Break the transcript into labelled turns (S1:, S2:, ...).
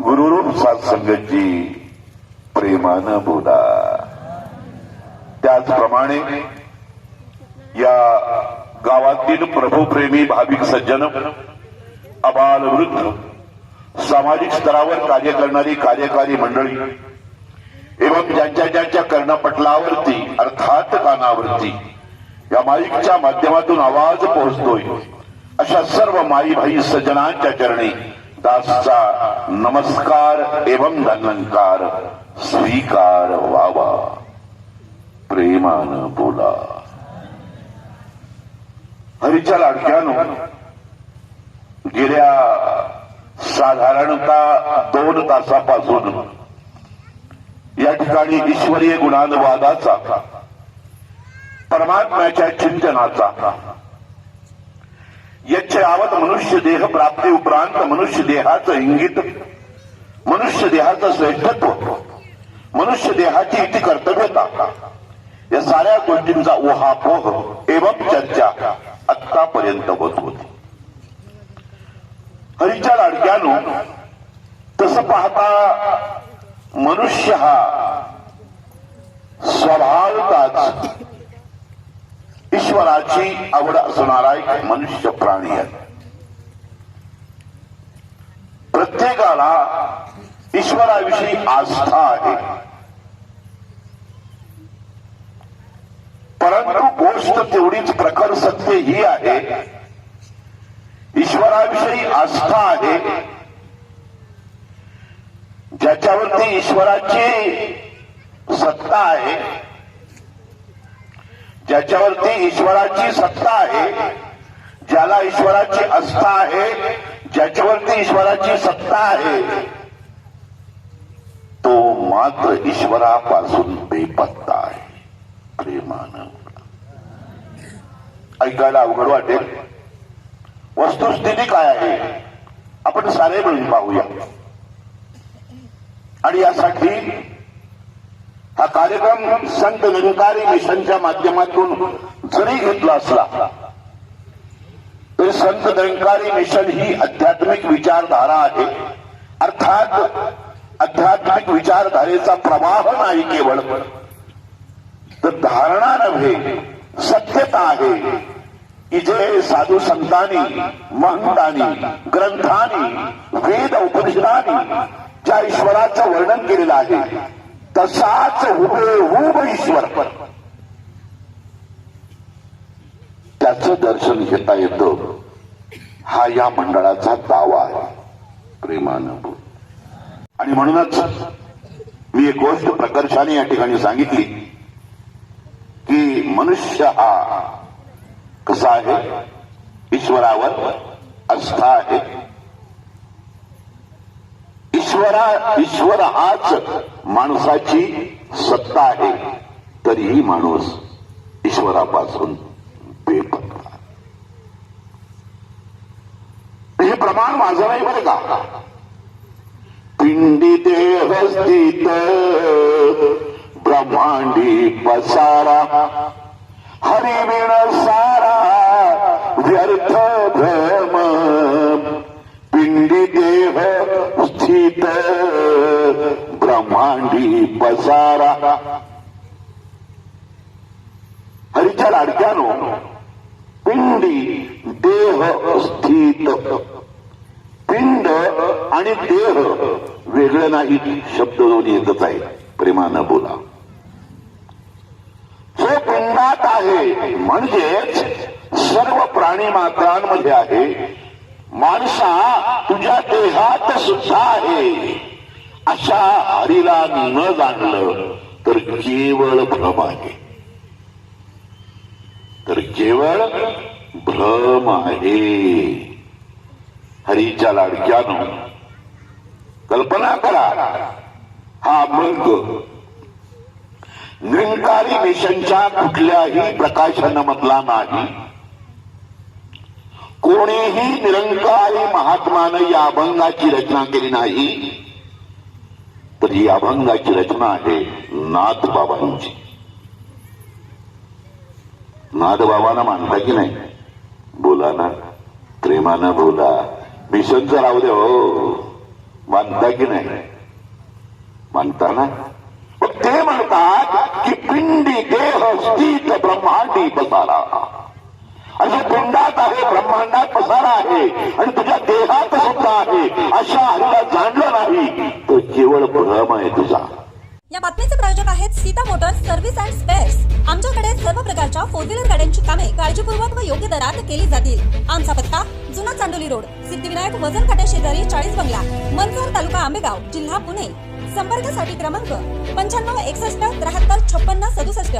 S1: गुरुरूप सत्संगतजी प्रेमानं बोला त्याचप्रमाणे या गावातील प्रभूप्रेमी भाविक सज्जन अबाल वृद्ध सामाजिक स्तरावर कार्य करणारी कार्यकारी मंडळी एवं ज्यांच्या ज्यांच्या कर्णपटलावरती अर्थात कानावरती या माईकच्या माध्यमातून आवाज पोहोचतोय अशा सर्व माई भाई सज्जनांच्या चरणी तासचा नमस्कार एवं धनंकार स्वीकार व्हावा प्रेमानं बोला. हरीच्या लाडक्यानं गेल्या साधारणतः दोन तासापासून या ठिकाणी ईश्वरीय गुणानुवादाचा परमात्म्याच्या चिंतनाचा यावत मनुष्य देह प्राप्ती उपरांत मनुष्य देहाचं इंगित मनुष्य देहाचं श्रेष्ठत्व मनुष्य देहाची इति कर्तव्यता. या साऱ्या गोष्टींचा ओहापोह एवं चर्चा आतापर्यंत होत होती. हरीच्या लाडक्यानो तसं पाहता मनुष्य हा स्वभावताच ईश्वराची आवड असणारा एक मनुष्य प्राणी आहे. प्रत्येकाला ईश्वराविषयी आस्था आहे. परंतु गोष्ट तेवढीच प्रखर सत्य ही आहे ईश्वराविषयी आस्था आहे. ज्याच्यावरती ईश्वराची सत्ता आहे ज्याच्यावरती ईश्वराची सत्ता आहे ज्याला ईश्वराची आस्था आहे ज्याच्यावरती ईश्वराची सत्ता आहे तो मात्र ईश्वरापासून बेपत्ता आहे. प्रेमान. ऐकायला अवघड वाटेल. वस्तुस्थिती काय आहे? आपण सारे मिळून पाहूया. आणि यासाठी हा कार्यक्रम संत निरंकारी मिशनच्या माध्यमातून जरी घेतला असला तरी संत निरंकारी मिशन ही आध्यात्मिक विचारधारा आहे. अर्थात आध्यात्मिक विचारधारेचा प्रवाह नाही केवळ तर धारणा नव्हे सत्यता आहे. की जे साधू संतांनी महंतांनी ग्रंथांनी वेद उपनिषदांनी ज्या ईश्वराचं वर्णन केलेलं आहे तसाच हुबेहूब ईश्वर. त्याच दर्शन घेता येतं. हा या मंडळाचा दावा आहे प्रेमानं आणि म्हणूनच मी एक गोष्ट प्रकर्षाने या ठिकाणी सांगितली की मनुष्य हा कसा आहे? ईश्वरावर आस्था आहे. ईश्वरा ईश्वर हाच माणसाची सत्ता आहे. तरीही माणूस ईश्वरापासून बेपत्ता हे प्रमाण माझं नाही बरं का? पिंडी देह स्थित ब्रह्मांडी पसारा हरिविण सारा व्यर्थ भ्रम पिंडी देह स्थित ब्रह्मांडी पसारा हरीच्या लाडक्यानो पिंडी देह स्थित. पिंड आणि देह वेगळं नाही शब्द दोन्ही एकच आहे प्रेमानं बोला. जो पिंडात आहे म्हणजेच सर्व प्राणी मात्रांमध्ये आहे. माणसा देहात सुद्धा आहे अशा हरीला न जाणलं तर केवळ भ्रम आहे तर केवळ भ्रम आहे. हरीच्या लाडक्यानं कल्पना करा हा मृग निरंकारी मिशनच्या कुठल्याही प्रकाशनामधला नाही. कोणीही निरंकारी महात्मानं या अभंगाची रचना केली नाही. तर ही अभंगाची रचना आहे नाथ बाबांची नाथ बाबांना मानता की नाही? बोला ना. प्रेमानं बोला. मिशनचं राहू दे हो. मानता की नाही? मानता ना? ते म्हणतात की पिंडी देह स्थित ब्रह्मांडी बसारा पिंडात आहे ब्रह्मांडात पसारा आहे आणि तुझ्या देहात सुद्धा आहे. अशा हल्ला जाणलं नाही. तो केवळ भ्रम आहे तुझा.
S2: या बातमीचे प्रायोजक आहेत Sita motors service and spares. आमच्याकडे सर्व प्रकारच्या फोर व्हीलर गाड्यांची कामे काळजीपूर्वक व योग्य दरात केली जातील. आमचा पत्ता जुना चांडोली रोड सिद्धिविनायक वजन काट्या शेजारी चाळीस बंगला मनसर तालुका आंबेगाव जिल्हा पुणे. संपर्कासाठी क्रमांक पंच्याण्णव एकसष्ट त्र्याहत्तर छप्पन्न सदुसष्ट.